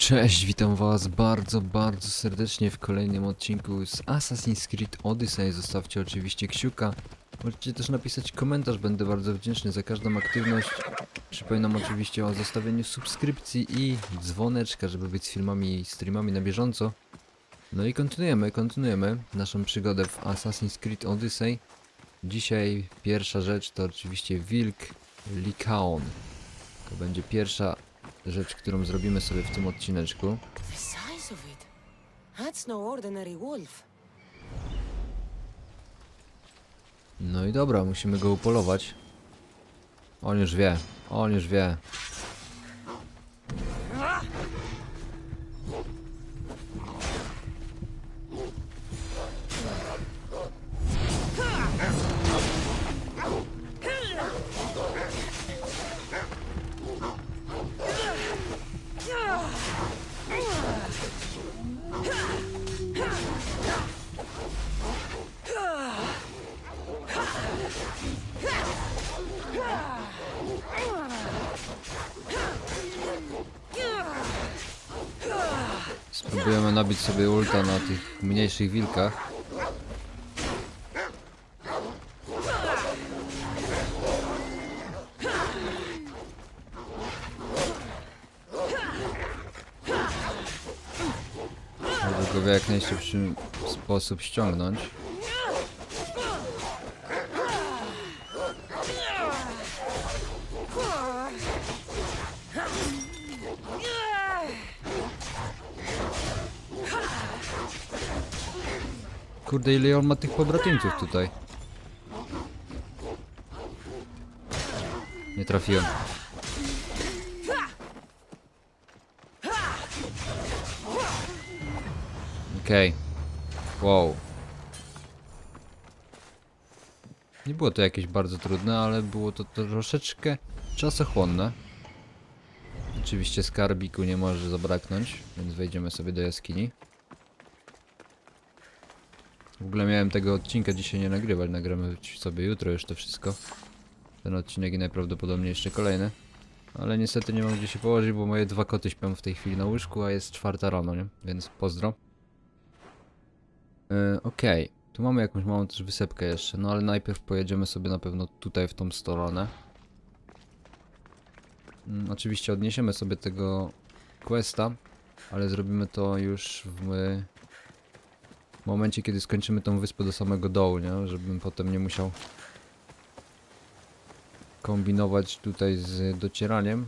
Cześć, witam was bardzo, bardzo serdecznie w kolejnym odcinku z Assassin's Creed Odyssey. Zostawcie oczywiście kciuka. Możecie też napisać komentarz, będę bardzo wdzięczny za każdą aktywność. Przypominam oczywiście o zostawieniu subskrypcji i dzwoneczka, żeby być z filmami i streamami na bieżąco. No i kontynuujemy, kontynuujemy naszą przygodę w Assassin's Creed Odyssey. Dzisiaj pierwsza rzecz to oczywiście wilk Likaon. To będzie pierwsza rzecz, którą zrobimy sobie w tym odcineczku. The size of it. That's no ordinary wolf. No i dobra, musimy go upolować. On już wie, on już wie. Nabić sobie ulta na tych mniejszych wilkach. Żeby go w jak najszybszy sposób ściągnąć. Kurde, ile on ma tych pobratyńców tutaj. Nie trafiłem. Okej. Wow. Nie było to jakieś bardzo trudne, ale było to troszeczkę czasochłonne. Oczywiście skarbiku nie może zabraknąć, więc wejdziemy sobie do jaskini. W ogóle miałem tego odcinka dzisiaj nie nagrywać, nagramy sobie jutro już to wszystko. Ten odcinek i najprawdopodobniej jeszcze kolejny. Ale niestety nie mam gdzie się położyć, bo moje dwa koty śpią w tej chwili na łóżku, a jest czwarta rano, nie? Więc pozdro. Yy, Okej, tu mamy jakąś małą też wysepkę jeszcze, no ale najpierw pojedziemy sobie na pewno tutaj w tą stronę. Mm, oczywiście odniesiemy sobie tego questa, ale zrobimy to już w w momencie, kiedy skończymy tą wyspę do samego dołu, nie? Żebym potem nie musiał kombinować tutaj z docieraniem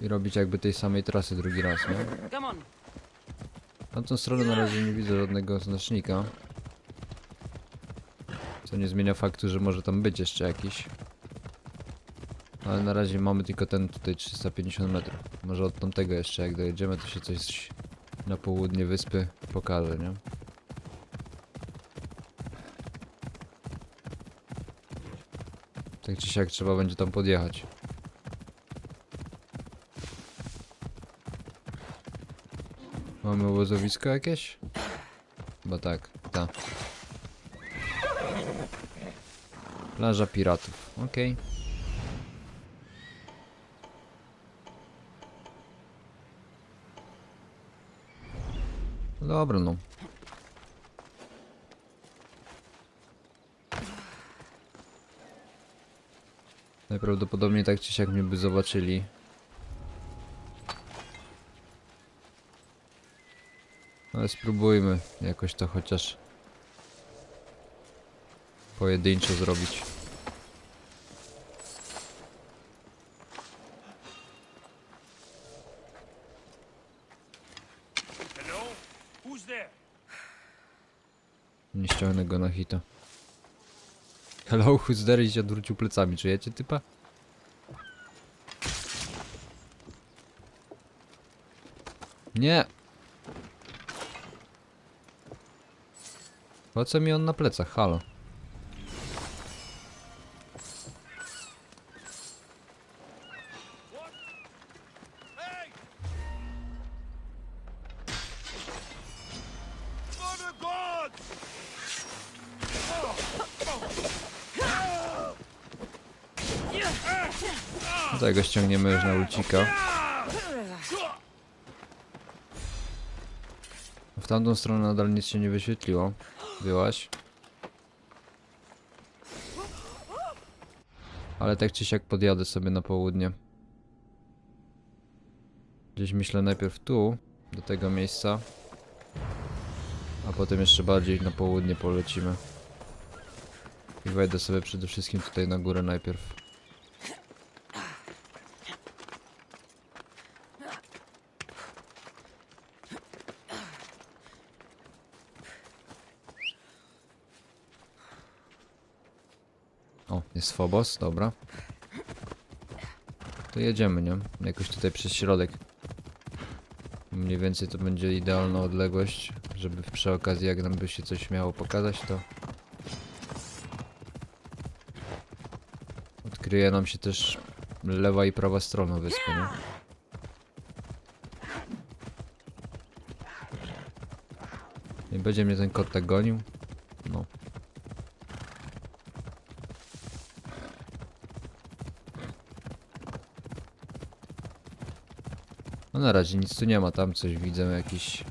i robić jakby tej samej trasy drugi raz, nie? Na tą stronę na razie nie widzę żadnego znacznika. Co nie zmienia faktu, że może tam być jeszcze jakiś. Ale na razie mamy tylko ten tutaj 350 metrów. Może od tamtego jeszcze jak dojedziemy to się coś na południe wyspy pokaże, nie? Tak czy siak trzeba będzie tam podjechać. Mamy obozowisko jakieś? Chyba tak, ta. Plaża piratów, okej. No Dobra, no. Najprawdopodobniej tak czy siak mnie by zobaczyli. Ale spróbujmy jakoś to chociaż pojedynczo zrobić. Hello? Who's there? Nie ściągnę go na hita. Hello, who's there? I się odwrócił plecami. Czujecie typa? Nie! Po co mi on na plecach? Halo. Ściągniemy już na ulcika. tamtą stronę nadal nic się nie wyświetliło. Byłaś. Ale tak czy siak podjadę sobie na południe. Gdzieś myślę najpierw tu, do tego miejsca. A potem jeszcze bardziej na południe polecimy. I wejdę sobie przede wszystkim tutaj na górę najpierw. O, jest Phobos, dobra. To jedziemy, nie? Jakoś tutaj przez środek. Mniej więcej to będzie idealna odległość, żeby przy okazji jak nam by się coś miało pokazać, to... Odkryje nam się też lewa i prawa strona wyspy, nie? Nie będzie mnie ten kot tak gonił? No. No na razie nic tu nie ma, tam coś widzę, jakiś...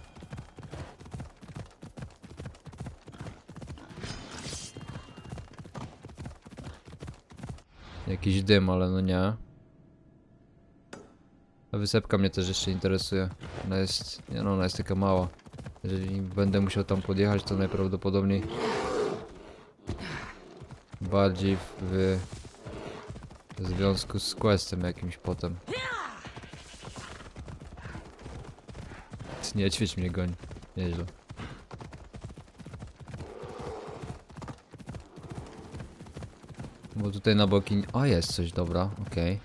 Jakiś dym, ale no nie. Ta wysepka mnie też jeszcze interesuje. Ona jest, nie no, ona jest taka mała. Jeżeli będę musiał tam podjechać, to najprawdopodobniej bardziej w, w związku z questem jakimś potem. Niedźwiedź mnie goni. Nieźle. Bo tutaj na boki... O, jest coś, dobra, okej.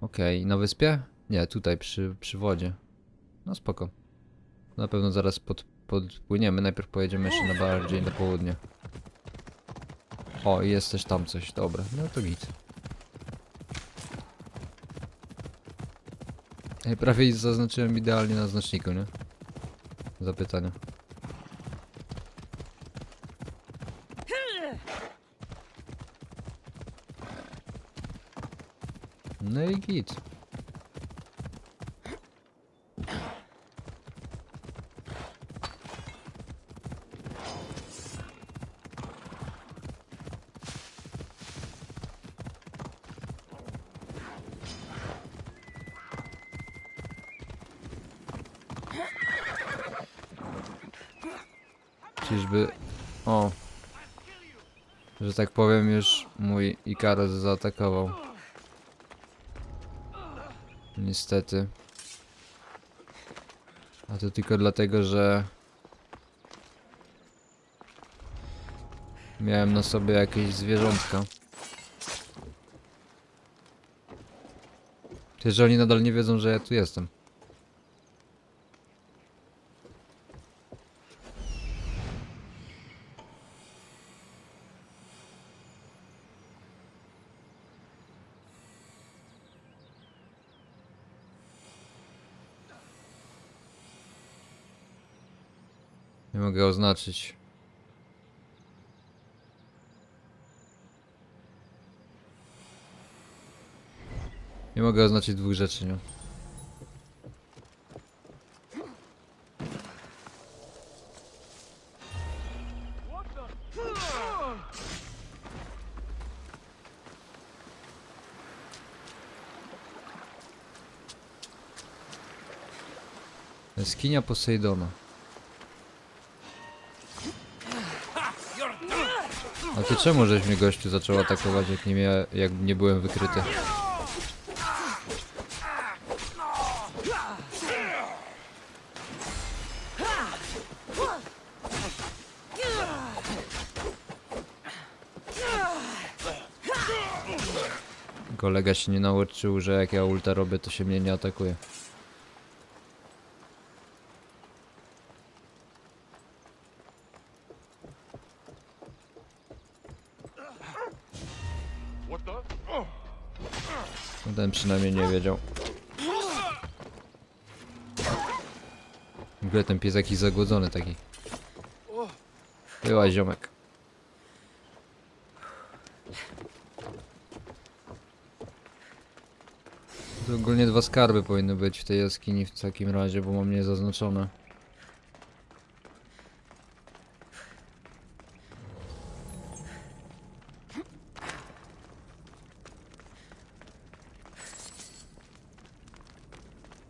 Okej, na wyspie? Nie, tutaj, przy, przy wodzie. No spoko. Na pewno zaraz pod, podpłyniemy, najpierw pojedziemy jeszcze na bardziej na południe. O, jest też tam coś, dobra, no to git. Ej, prawie zaznaczyłem idealnie na znaczniku, nie? Zapytania. No i git. Czyżby... O. Że tak powiem już mój Ikaros zaatakował. Niestety. A to tylko dlatego, że... Miałem na sobie jakieś zwierzątka. Ty, że oni nadal nie wiedzą, że ja tu jestem. Mogę oznaczyć. Nie mogę oznaczyć dwóch rzeczy, nie? Jaskinia Posejdona. A ty czemu żeś mnie gościu zaczął atakować, jak nie, mia jak nie byłem wykryty? Kolega się nie nauczył, że jak ja ulta robię, to się mnie nie atakuje. Przynajmniej nie wiedział. W ogóle ten pies jakiś zagłodzony taki. Była ziomek. To ogólnie dwa skarby powinny być w tej jaskini w takim razie, bo mam nie zaznaczone.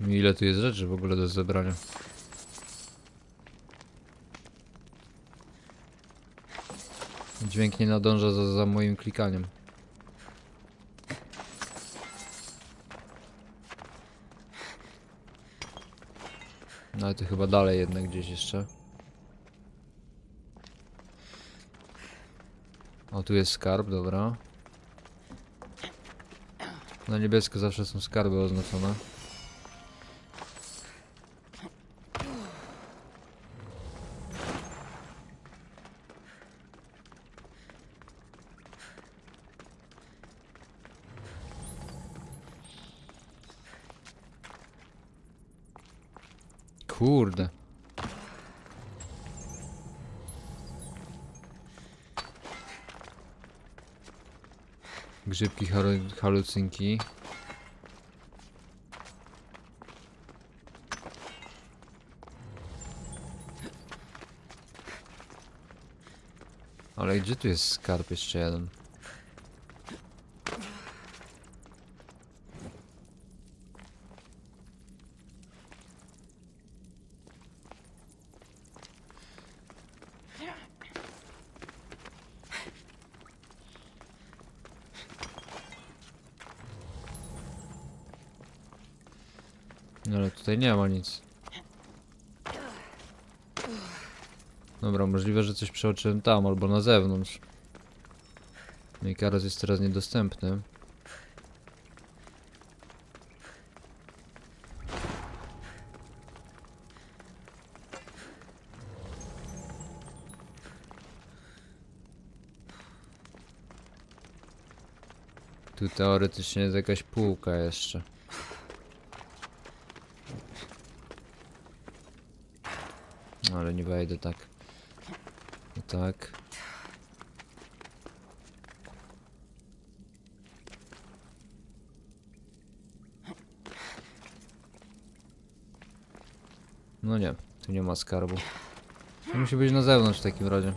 I Ile tu jest rzeczy w ogóle do zebrania? Dźwięk nie nadąża za, za moim klikaniem. No ale to chyba dalej jednak gdzieś jeszcze. O, tu jest skarb, dobra. Na niebiesko zawsze są skarby oznaczone. Kurde. Grzybki halu- halucynki. Ale gdzie tu jest skarb jeszcze jeden? No ale tutaj nie ma nic. Dobra, możliwe, że coś przeoczyłem tam albo na zewnątrz. No jest teraz niedostępny. Tu teoretycznie jest jakaś półka jeszcze. Ale nie wejdę tak. No tak. No nie, tu nie ma skarbu. To musi być na zewnątrz w takim razie.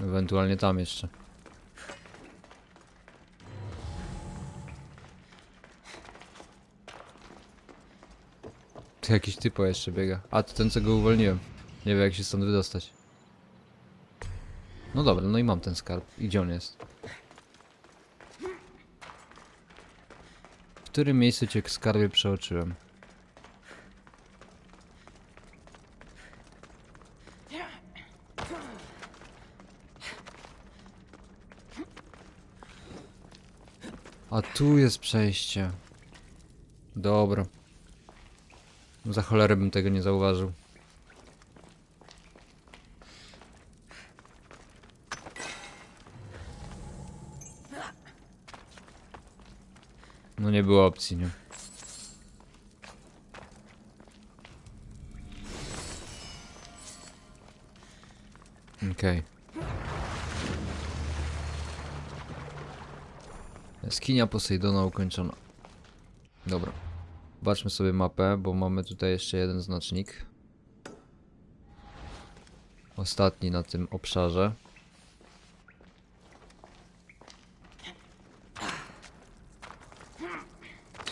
Ewentualnie tam jeszcze. Jakiś typo jeszcze biega. A, to ten co go uwolniłem. Nie wiem jak się stąd wydostać. No dobra, no i mam ten skarb. I gdzie on jest? W którym miejscu cię skarbie przeoczyłem? A tu jest przejście. Dobra. Za cholerę bym tego nie zauważył. No nie było opcji, nie? Okej. Jaskinia Posejdona ukończona. Dobra. Zobaczmy sobie mapę, bo mamy tutaj jeszcze jeden znacznik. Ostatni na tym obszarze.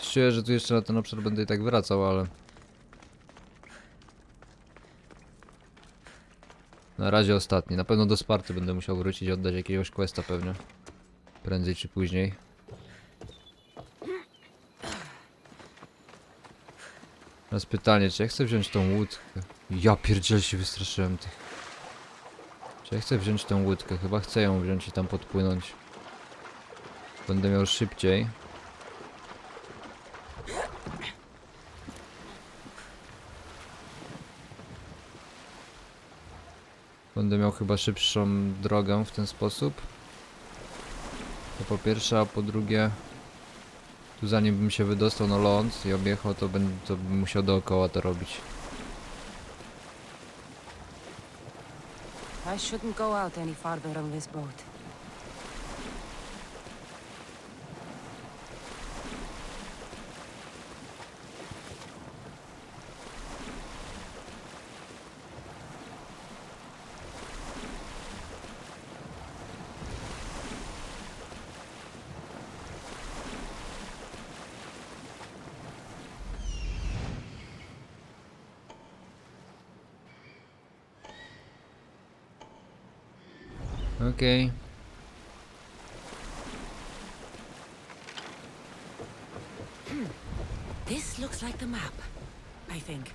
Czuję, że tu jeszcze na ten obszar będę i tak wracał, ale... Na razie ostatni. Na pewno do Sparty będę musiał wrócić oddać jakiegoś questa pewnie. Prędzej czy później. Teraz pytanie, czy ja chcę wziąć tą łódkę? Ja pierdziel się wystraszyłem tych. Czy ja chcę wziąć tą łódkę? Chyba chcę ją wziąć i tam podpłynąć. Będę miał szybciej. Będę miał chyba szybszą drogę w ten sposób. To po pierwsze, a po drugie... Tu zanim bym się wydostał na ląd i objechał, to bym, to bym musiał dookoła to robić. I shouldn't go out any farther on this boat. Okej. This looks like the map, I think.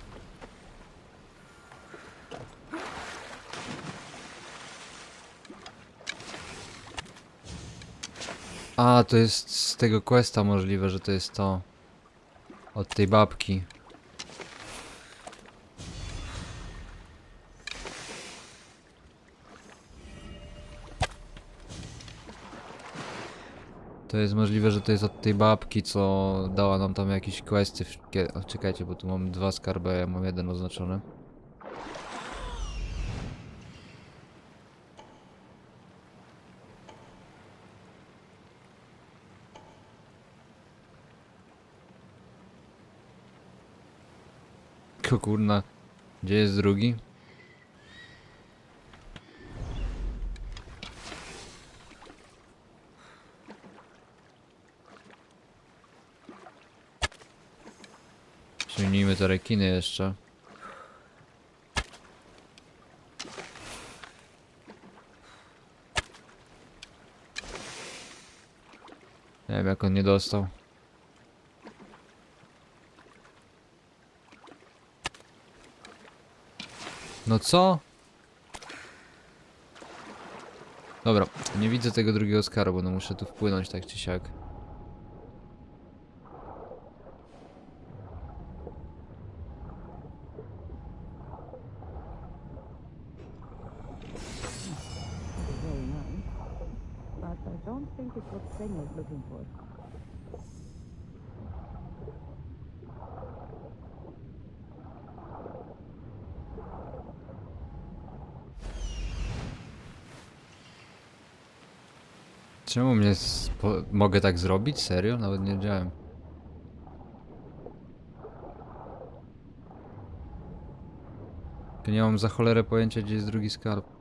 A, to jest z tego questa możliwe, że to jest to. Od tej babki. To jest możliwe, że to jest od tej babki, co dała nam tam jakieś questy. O, czekajcie, bo tu mam dwa skarby, ja mam jeden oznaczony. Kurna, gdzie jest drugi? Te rekiny jeszcze. Nie wiem jak on nie dostał. No co? Dobra, nie widzę tego drugiego skarbu, no muszę tu wpłynąć tak czy siak. very nice. But I don't think it's what Sven was looking for. Czemu mnie mogę tak zrobić? Serio? Nawet nie wiedziałem. Nie mam za cholerę pojęcia, gdzie jest drugi skarb.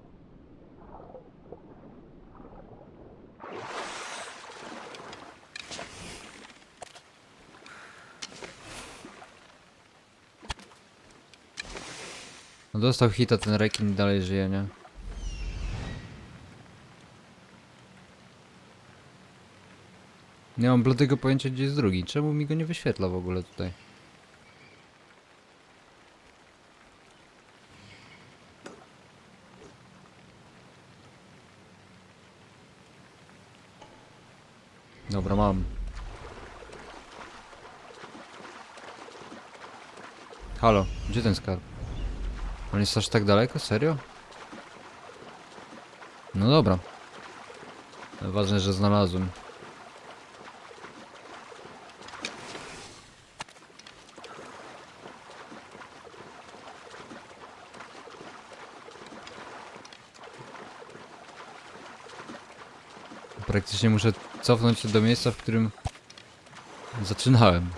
Dostał hita ten rekin dalej żyje, nie? Nie mam bladego pojęcia, gdzie jest drugi. Czemu mi go nie wyświetla w ogóle tutaj? Dobra, mam. Halo, gdzie ten skarb? On jest aż tak daleko? Serio? No dobra. Ważne, że znalazłem. Praktycznie muszę cofnąć się do miejsca, w którym zaczynałem.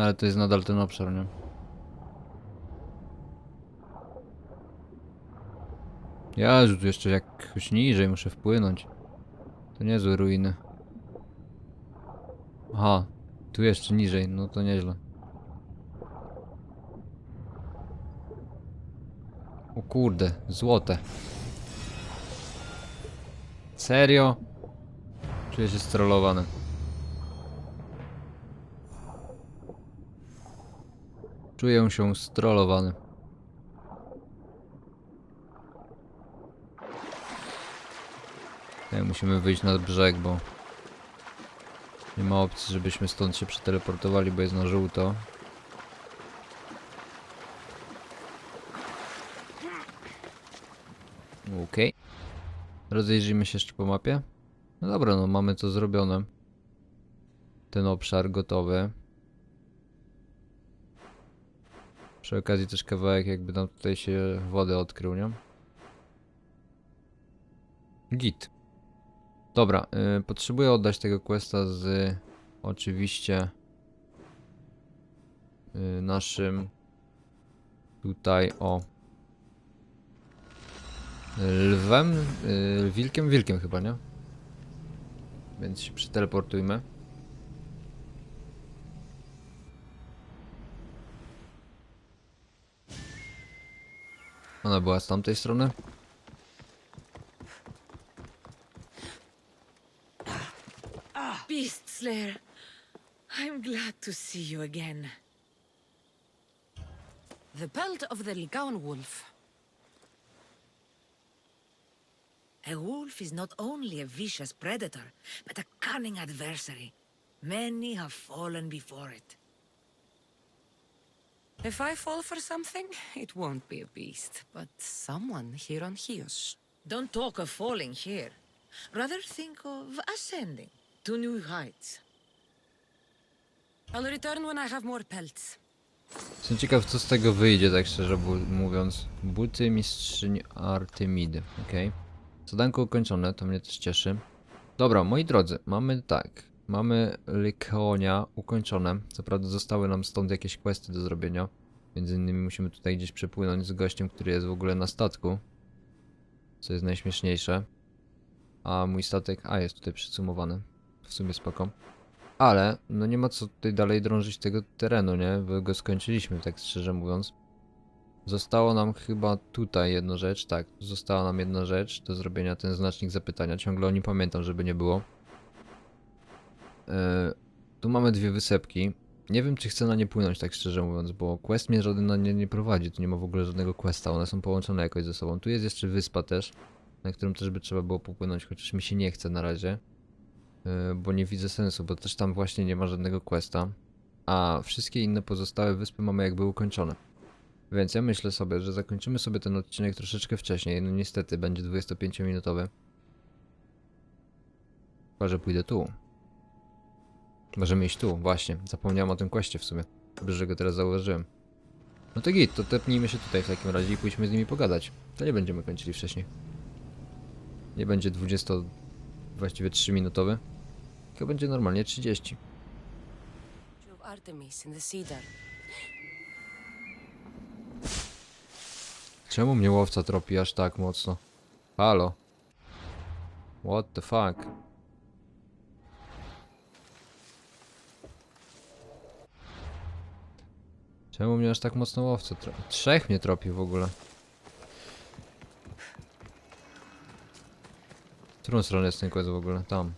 No ale to jest nadal ten obszar, nie? Ja tu jeszcze jakoś niżej muszę wpłynąć. To niezłe ruiny. Aha, tu jeszcze niżej, no to nieźle. O kurde, złote. Serio? Czuję się strollowany. Czuję się strollowany. Musimy wyjść na brzeg, bo nie ma opcji, żebyśmy stąd się przeteleportowali, bo jest na żółto. Okej. Rozejrzyjmy się jeszcze po mapie. No dobra, no mamy to zrobione. Ten obszar gotowy. Przy okazji też kawałek jakby tam tutaj się wody odkrył, nie? Git. Dobra, y, potrzebuję oddać tego questa z oczywiście y, naszym tutaj o lwem, y, wilkiem, wilkiem chyba, nie? Więc się przeteleportujmy. Ona była z tamtej strony. Beast Slayer, I'm glad to see you again. The pelt of the Ligaun wolf. A wolf is not only a vicious predator, but a cunning adversary. Many have fallen before it. If I fall for something, it won't be a beast, but someone here on Chios. Don't talk of falling here. Rather think of ascending to new heights. I'll return when I have more pelts. Jestem ciekaw, co z tego wyjdzie, tak szczerze mówiąc. Buty mistrzyni Artemidy, okej. Zadanko ukończone, to mnie też cieszy. Dobra, moi drodzy, mamy tak. Mamy Lykaonia ukończone. Co prawda zostały nam stąd jakieś questy do zrobienia. Między innymi musimy tutaj gdzieś przepłynąć z gościem, który jest w ogóle na statku. Co jest najśmieszniejsze. A mój statek, a jest tutaj przysumowany. W sumie spoko. Ale, no nie ma co tutaj dalej drążyć tego terenu, nie? Bo go skończyliśmy, tak szczerze mówiąc. Zostało nam chyba tutaj jedna rzecz, tak. Została nam jedna rzecz do zrobienia, ten znacznik zapytania. Ciągle o nim pamiętam, żeby nie było. E, tu mamy dwie wysepki. Nie wiem, czy chcę na nie płynąć, tak szczerze mówiąc, bo quest mnie żaden na nie nie prowadzi. Tu nie ma w ogóle żadnego questa, one są połączone jakoś ze sobą. Tu jest jeszcze wyspa też, na którą też by trzeba było popłynąć, chociaż mi się nie chce na razie. E, bo nie widzę sensu, bo też tam właśnie nie ma żadnego questa. A wszystkie inne pozostałe wyspy mamy jakby ukończone. Więc ja myślę sobie, że zakończymy sobie ten odcinek troszeczkę wcześniej. No niestety, będzie 25-minutowy. Chyba, że pójdę tu. Możemy iść tu, właśnie. Zapomniałem o tym questie w sumie. Dobrze, że go teraz zauważyłem. No to git, to tepnijmy się tutaj w takim razie i pójdźmy z nimi pogadać. To nie będziemy kończyli wcześniej. Nie będzie 20, właściwie 3 minutowy. Tylko będzie normalnie 30. of Artemis in the cedar. Czemu mnie łowca tropi aż tak mocno? Halo? What the fuck? Czemu mnie aż tak mocno łowca tropi? Trzech mnie tropi w ogóle. W którą stronę jest ten quest w ogóle? Tam.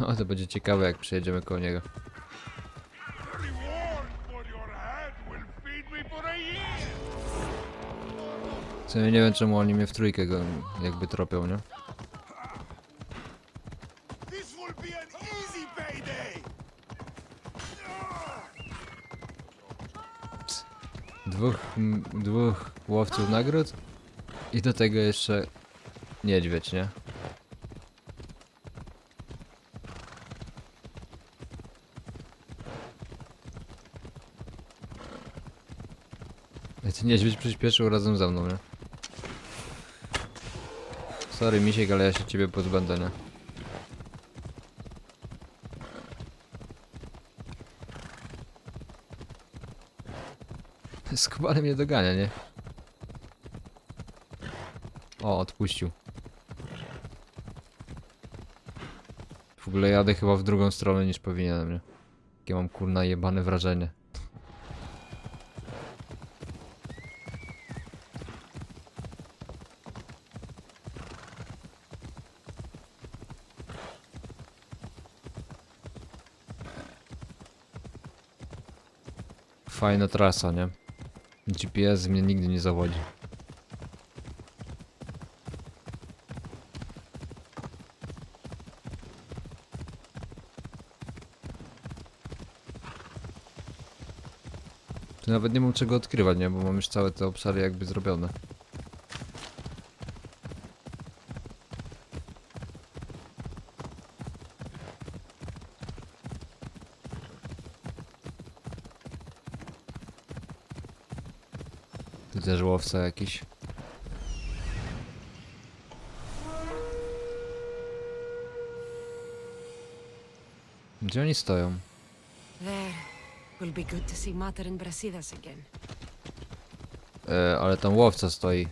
O, to będzie ciekawe jak przejedziemy koło niego. W sumie nie wiem czemu oni mnie w trójkę go jakby tropią, nie? Payday. Dwóch, m, dwóch łowców nagród i do tego jeszcze niedźwiedź, nie? Ten niedźwiedź przyspieszył razem ze mną, nie? Sorry misiek, ale ja się ciebie pozbędę, nie? Skubany mnie dogania, nie? O, odpuścił. W ogóle jadę chyba w drugą stronę niż powinienem, nie? Jakie mam kurna jebane wrażenie. Fajna trasa, nie? GPS mnie nigdy nie zawodzi. Tu nawet nie mam czego odkrywać, nie? Bo mam już całe te obszary jakby zrobione. Łowca jakiś. Gdzie oni stoją? There. Will be good to see Mater and Brasidas again. E, ale tam łowca stoi.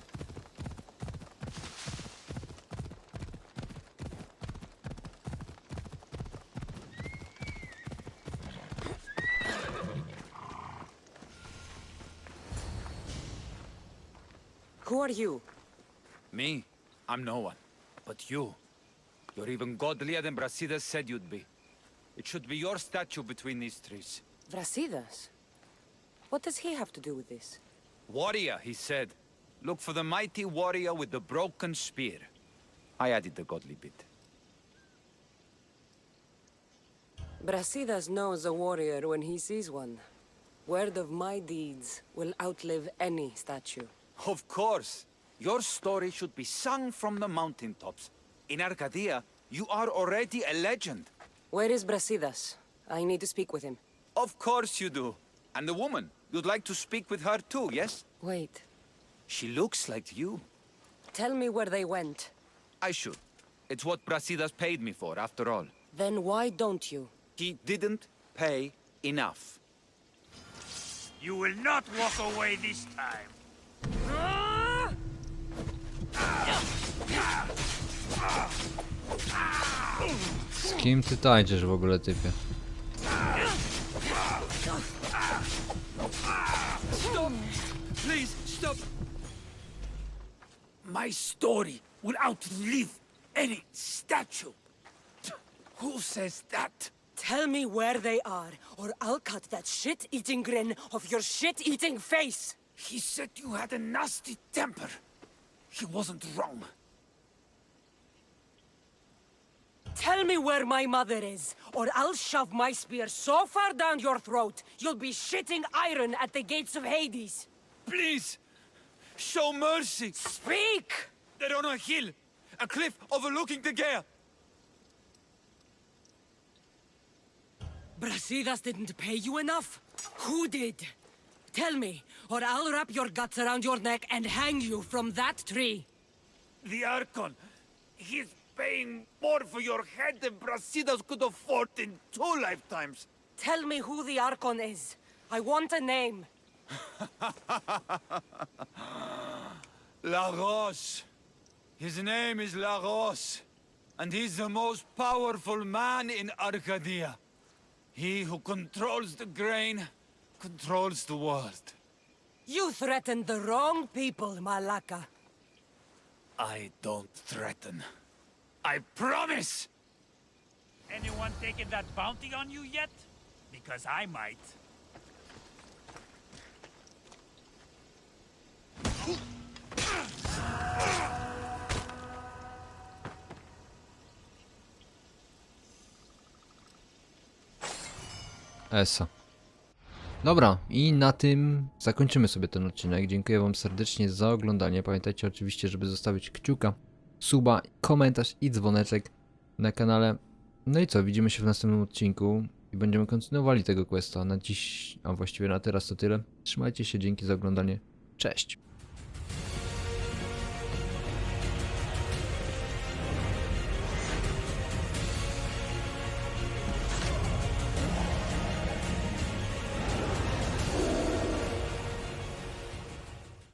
Who are you? Me? I'm no one. But you. You're even godlier than Brasidas said you'd be. It should be your statue between these trees. Brasidas? What does he have to do with this? Warrior, he said. Look for the mighty warrior with the broken spear. I added the godly bit. Brasidas knows a warrior when he sees one. Word of my deeds will outlive any statue. Of course. Your story should be sung from the mountaintops. In Arcadia, you are already a legend. Where is Brasidas? I need to speak with him. Of course you do. And the woman, you'd like to speak with her too, yes? Wait. She looks like you. Tell me where they went. I should. It's what Brasidas paid me for, after all. Then why don't you? He didn't pay enough. You will not walk away this time. Z kim ty tańczysz w ogóle, typie? Stop! Please, stop! My story will outlive any statue. Who says that? Tell me where they are, or I'll cut that shit-eating grin off your shit-eating face! He said you had a nasty temper. He wasn't wrong. Tell me where my mother is, or I'll shove my spear so far down your throat, you'll be shitting iron at the gates of Hades. Please, show mercy. Speak! They're on a hill, a cliff overlooking the gale. Brasidas didn't pay you enough? Who did? Tell me, or I'll wrap your guts around your neck and hang you from that tree. The Archon. He's paying more for your head than Brasidas could afford in two lifetimes. Tell me who the Archon is. I want a name. Lagos. His name is Lagos. And he's the most powerful man in Arcadia. He who controls the grain controls the world. You threatened the wrong people, Malaka. I don't threaten. I promise! Anyone taken that bounty on you yet? Because I might. Esa. Dobra, i na tym zakończymy sobie ten odcinek. Dziękuję Wam serdecznie za oglądanie. Pamiętajcie oczywiście, żeby zostawić kciuka, suba, komentarz i dzwoneczek na kanale. No i co, widzimy się w następnym odcinku i będziemy kontynuowali tego questa. Na dziś, a właściwie na teraz to tyle. Trzymajcie się, dzięki za oglądanie. Cześć!